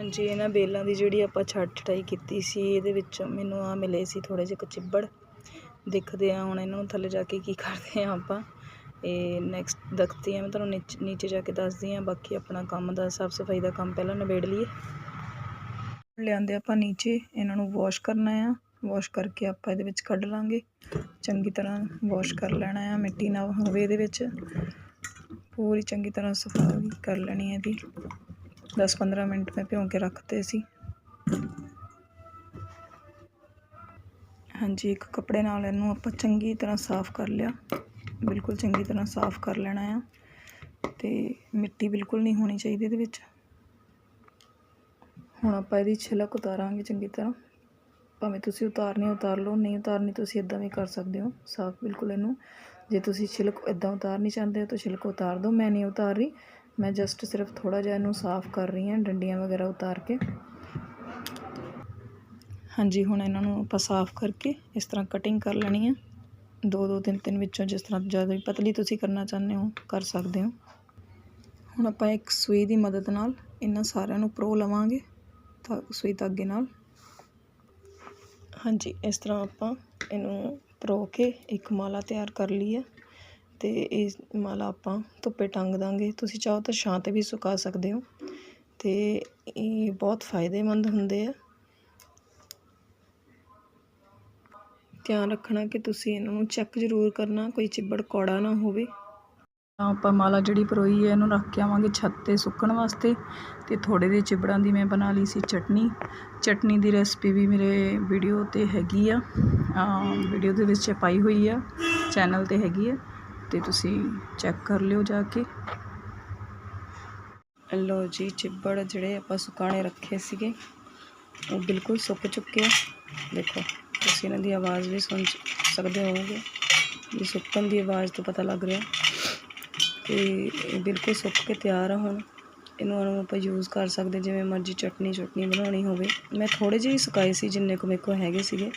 ਹਾਂਜੀ, ਇਹਨਾਂ ਬੇਲਾਂ ਦੀ ਜਿਹੜੀ ਆਪਾਂ ਛੱਡ ਛਟਾਈ ਕੀਤੀ ਸੀ, ਇਹਦੇ ਵਿੱਚ ਮੈਨੂੰ ਆ ਮਿਲੇ ਸੀ ਥੋੜੇ ਜਿਹੇ ਕਚਿੱਬੜ ਦੇਖਦੇ ਆ ਹੁਣ ਇਹਨਾਂ ਨੂੰ ਥੱਲੇ ਜਾ ਕੇ ਕੀ ਕਰਦੇ ਆ ਆਪਾਂ। ਇਹ ਨੈਕਸਟ ਦੱਸਦੀ ਆ ਮੈਂ ਤੁਹਾਨੂੰ ਨੀਚ- ਨੀਚੇ ਜਾ ਕੇ ਦੱਸਦੀ ਆ ਬਾਕੀ ਆਪਣਾ ਕੰਮ ਦਾ ਸਾਫ਼ ਸਫ਼ਾਈ ਦਾ ਕੰਮ ਪਹਿਲਾਂ ਨਿਬੇੜ ਲਈਏ। ਲਿਆਂਦੇ ਆਪਾਂ ਨੀਚੇ, ਇਹਨਾਂ ਨੂੰ ਵਾਸ਼ ਕਰਨਾ ਆ। ਵਾਸ਼ ਕਰਕੇ ਆਪਾਂ ਇਹਦੇ ਵਿੱਚ ਕੱਢ ਲਾਂਗੇ। ਚੰਗੀ ਤਰ੍ਹਾਂ ਵਾਸ਼ ਕਰ ਲੈਣਾ ਆ, ਮਿੱਟੀ ਨਾ ਹੋਵੇ ਇਹਦੇ ਵਿੱਚ। ਪੂਰੀ ਚੰਗੀ ਤਰ੍ਹਾਂ ਸਫ਼ਾਈ ਕਰ ਲੈਣੀ ਹੈ ਇਹਦੀ। 10-15 ਮਿੰਟ ਮੈਂ ਭਿਉਂ ਕੇ ਰੱਖਤੇ ਸੀ। ਹਾਂਜੀ, ਇੱਕ ਕੱਪੜੇ ਨਾਲ ਇਹਨੂੰ ਆਪਾਂ ਚੰਗੀ ਤਰ੍ਹਾਂ ਸਾਫ਼ ਕਰ ਲਿਆ। ਬਿਲਕੁਲ ਚੰਗੀ ਤਰ੍ਹਾਂ ਸਾਫ਼ ਕਰ ਲੈਣਾ ਆ। ਤੇ ਮਿੱਟੀ ਬਿਲਕੁਲ ਨਹੀਂ ਹੋਣੀ ਚਾਹੀਦੀ ਇਹਦੇ ਵਿੱਚ। ਹੁਣ ਆਪਾਂ ਇਹਦੀ ਛਿਲਕ ਉਤਾਰਾਂਗੇ ਚੰਗੀ ਤਰ੍ਹਾਂ। ਭਾਵੇਂ ਤੁਸੀਂ ਉਤਾਰਨੀ ਉਤਾਰ ਲਓ, ਨਹੀਂ ਉਤਾਰਨੀ ਤੁਸੀਂ ਇਦਾਂ ਵੀ ਕਰ ਸਕਦੇ ਹੋ। ਸਾਫ਼ ਬਿਲਕੁਲ ਇਹਨੂੰ। ਜੇ ਤੁਸੀਂ ਛਿਲਕ ਇਦਾਂ ਉਤਾਰਨੀ ਚਾਹੁੰਦੇ ਹੋ ਤਾਂ ਛਿਲਕ ਉਤਾਰ ਦਿਓ। ਮੈਂ ਨਹੀਂ ਉਤਾਰ ਰਹੀ। ਮੈਂ ਜਸਟ ਸਿਰਫ ਥੋੜਾ ਜਿਹਾ ਇਹਨੂੰ ਸਾਫ਼ ਕਰ ਰਹੀ ਹਾਂ, ਡੰਡੀਆਂ ਵਗੈਰਾ ਉਤਾਰ ਕੇ। ਹਾਂਜੀ, ਹੁਣ ਇਹਨਾਂ ਨੂੰ ਆਪਾਂ ਸਾਫ਼ ਕਰਕੇ ਇਸ ਤਰ੍ਹਾਂ ਕਟਿੰਗ ਕਰ ਲੈਣੀ ਹੈ। ਦੋ ਦੋ, ਤਿੰਨ ਤਿੰਨ ਵਿੱਚੋਂ ਜਿਸ ਤਰ੍ਹਾਂ ਜ਼ਿਆਦਾ ਪਤਲੀ ਤੁਸੀਂ ਕਰਨਾ ਚਾਹੁੰਦੇ ਹੋ, ਕਰ ਸਕਦੇ ਹੋ। ਹੁਣ ਆਪਾਂ ਇੱਕ ਸੂਈ ਦੀ ਮਦਦ ਨਾਲ ਇਹਨਾਂ ਸਾਰਿਆਂ ਨੂੰ ਪਰੋ ਲਵਾਂਗੇ, ਤਾਂ ਸੂਈ ਧਾਗੇ ਨਾਲ। ਹਾਂਜੀ, ਇਸ ਤਰ੍ਹਾਂ ਆਪਾਂ ਇਹਨੂੰ ਪਰੋ ਕੇ ਇੱਕ ਮਾਲਾ ਤਿਆਰ ਕਰ ਲਈ ਹੈ। ਅਤੇ ਇਹ ਮਾਲਾ ਆਪਾਂ ਧੁੱਪੇ ਟੰਗ ਦਾਂਗੇ। ਤੁਸੀਂ ਚਾਹੋ ਤਾਂ ਛਾਂ 'ਤੇ ਵੀ ਸੁਕਾ ਸਕਦੇ ਹੋ ਅਤੇ ਇਹ ਬਹੁਤ ਫਾਇਦੇਮੰਦ ਹੁੰਦੇ ਆ। ਧਿਆਨ ਰੱਖਣਾ ਕਿ ਤੁਸੀਂ ਇਹਨਾਂ ਨੂੰ ਚੈੱਕ ਜ਼ਰੂਰ ਕਰਨਾ, ਕੋਈ ਚਿੱਬੜ ਕੌੜਾ ਨਾ ਹੋਵੇ। ਤਾਂ ਆਪਾਂ ਮਾਲਾ ਜਿਹੜੀ ਪਰੋਈ ਹੈ, ਇਹਨੂੰ ਰੱਖ ਕੇ ਆਵਾਂਗੇ ਛੱਤ 'ਤੇ ਸੁੱਕਣ ਵਾਸਤੇ ਤੇ ਥੋੜੇ ਜਿਹੇ ਚਿਬੜਾਂ ਦੀ ਮੈਂ ਬਣਾ ਲਈ ਸੀ ਚਟਨੀ। ਚਟਨੀ ਦੀ ਰੈਸਪੀ ਵੀ ਮੇਰੇ ਵੀਡੀਓ 'ਤੇ ਹੈਗੀ ਆ। ਵੀਡੀਓ ਦੇ ਵਿੱਚ ਪਾਈ ਹੋਈ ਆ, ਚੈਨਲ 'ਤੇ ਹੈਗੀ ਆ। ਤੇ ਤੁਸੀਂ ਚੈੱਕ ਕਰ ਲਿਓ ਜਾ ਕੇ। ਲੋ ਜੀ, ਚਿੱਬੜ ਜਿਹੜੇ ਆਪਾਂ ਸੁਕਾਣੇ ਰੱਖੇ ਸੀਗੇ, ਉਹ ਬਿਲਕੁਲ ਸੁੱਕ ਚੁੱਕੇ ਆ। ਦੇਖੋ, ਤੁਸੀਂ ਇਹਨਾਂ ਦੀ ਆਵਾਜ਼ ਵੀ ਸੁਣ ਸਕਦੇ ਹੋਵੋਗੇ। ਇਹ ਸੁੱਕਣ ਦੀ ਆਵਾਜ਼ ਤੋਂ ਪਤਾ ਲੱਗ ਰਿਹਾ ਤੇ ਬਿਲਕੁਲ ਸੁੱਕ ਕੇ ਤਿਆਰ ਆ ਹੁਣ। ਇਹਨੂੰ ਹੁਣ ਆਪਾਂ ਯੂਜ਼ ਕਰ ਸਕਦੇ ਜਿਵੇਂ ਮਰਜ਼ੀ ਚਟਨੀ ਚਟਨੀ ਬਣਾਉਣੀ ਹੋਵੇ। ਮੈਂ ਥੋੜੇ ਜਿਹੇ ਹੀ ਸੁਕਾਏ ਸੀ, ਜਿੰਨੇ ਕੁ ਮੇਰੇ ਕੋਲ ਹੈਗੇ ਸੀਗੇ।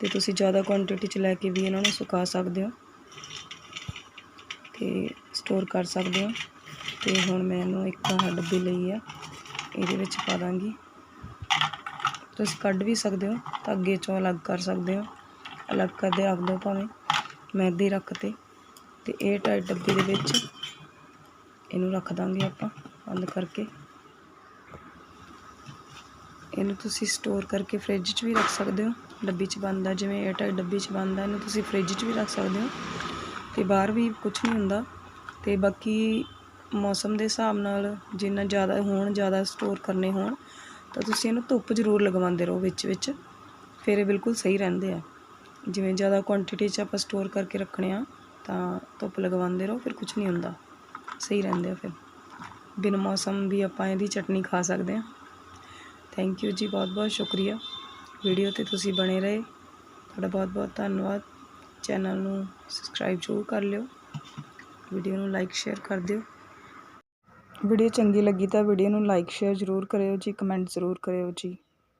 ਤੇ ਤੁਸੀਂ ਜ਼ਿਆਦਾ ਕੁਆਂਟੀਟੀ 'ਚ ਲੈ ਕੇ ਵੀ ਇਹਨਾਂ ਨੂੰ ਸੁਕਾ ਸਕਦੇ ਹੋ। ਤੇ ਸਟੋਰ ਕਰ ਸਕਦੇ ਹੋ। ਤੇ ਹੁਣ ਮੈਂ ਇਹਨੂੰ ਇੱਕ ਆਹ ਡੱਬੀ ਲਈ ਆ। ਇਹਦੇ ਵਿੱਚ ਪਾ ਦਾਂਗੀ। ਤੁਸੀਂ ਕੱਢ ਵੀ ਸਕਦੇ ਹੋ, ਧਾਗੇ ਚੋਂ ਅਲੱਗ ਕਰ ਸਕਦੇ ਹੋ। ਅਲੱਗ ਕਰਦੇ ਰੱਖ ਦਿਓ ਭਾਵੇਂ ਮੈਂ ਇੱਦਾਂ ਹੀ ਰੱਖਤੇ ਤੇ ਇਹ ਟਾਈਟ ਡੱਬੀ ਦੇ ਵਿੱਚ ਇਹਨੂੰ ਰੱਖ ਦਾਂਗੇ ਆਪਾਂ ਬੰਦ ਕਰਕੇ। ਇਹਨੂੰ ਤੁਸੀਂ ਸਟੋਰ ਕਰਕੇ ਫ੍ਰਿਜ 'ਚ ਵੀ ਰੱਖ ਸਕਦੇ ਹੋ। ਡੱਬੀ 'ਚ ਬੰਦ ਜਿਵੇਂ ਇਹ ਡੱਬੀ 'ਚ ਬੰਦ ਇਹਨੂੰ ਤੁਸੀਂ ਫ੍ਰਿਜ 'ਚ ਵੀ ਰੱਖ ਸਕਦੇ ਹੋ। ਅਤੇ ਬਾਹਰ ਵੀ ਕੁਝ ਨਹੀਂ ਹੁੰਦਾ। ਅਤੇ ਬਾਕੀ ਮੌਸਮ ਦੇ ਹਿਸਾਬ ਨਾਲ ਜਿੰਨਾ ਜ਼ਿਆਦਾ ਹੋਣ, ਜ਼ਿਆਦਾ ਸਟੋਰ ਕਰਨੇ ਹੋਣ, ਤਾਂ ਤੁਸੀਂ ਇਹਨੂੰ ਧੁੱਪ ਜ਼ਰੂਰ ਲਗਵਾਉਂਦੇ ਰਹੋ ਵਿੱਚ ਵਿੱਚ। ਫਿਰ ਇਹ ਬਿਲਕੁਲ ਸਹੀ ਰਹਿੰਦੇ ਆ। ਜਿਵੇਂ ਜ਼ਿਆਦਾ ਕੁਆਂਟੀਟੀ 'ਚ ਆਪਾਂ ਸਟੋਰ ਕਰਕੇ ਰੱਖਣੇ ਆ, ਤਾਂ ਧੁੱਪ ਲਗਵਾਉਂਦੇ ਰਹੋ, ਫਿਰ ਕੁਝ ਨਹੀਂ ਹੁੰਦਾ। ਸਹੀ ਰਹਿੰਦੇ ਆ ਫਿਰ। ਬਿਨ ਮੌਸਮ ਵੀ ਆਪਾਂ ਇਹਦੀ ਚਟਨੀ ਖਾ ਸਕਦੇ ਆ। ਥੈਂਕ ਯੂ ਜੀ ਬਹੁਤ ਬਹੁਤ ਸ਼ੁਕਰੀਆ। ਵੀਡੀਓ ਤੇ ਤੁਸੀਂ ਬਣੇ ਰਹੇ। ਤੁਹਾਡਾ ਬਹੁਤ ਬਹੁਤ ਧੰਨਵਾਦ। ਚੈਨਲ ਨੂੰ ਸਬਸਕ੍ਰਾਈਬ ਜ਼ਰੂਰ ਕਰ ਲਿਓ। ਵੀਡੀਓ ਨੂੰ ਲਾਈਕ ਸ਼ੇਅਰ ਕਰ ਦਿਓ। ਵੀਡੀਓ ਚੰਗੀ ਲੱਗੀ ਤਾਂ ਵੀਡੀਓ ਨੂੰ ਲਾਈਕ ਸ਼ੇਅਰ ਜ਼ਰੂਰ ਕਰਿਓ ਜੀ ਕਮੈਂਟ ਜ਼ਰੂਰ ਕਰਿਓ ਜੀ।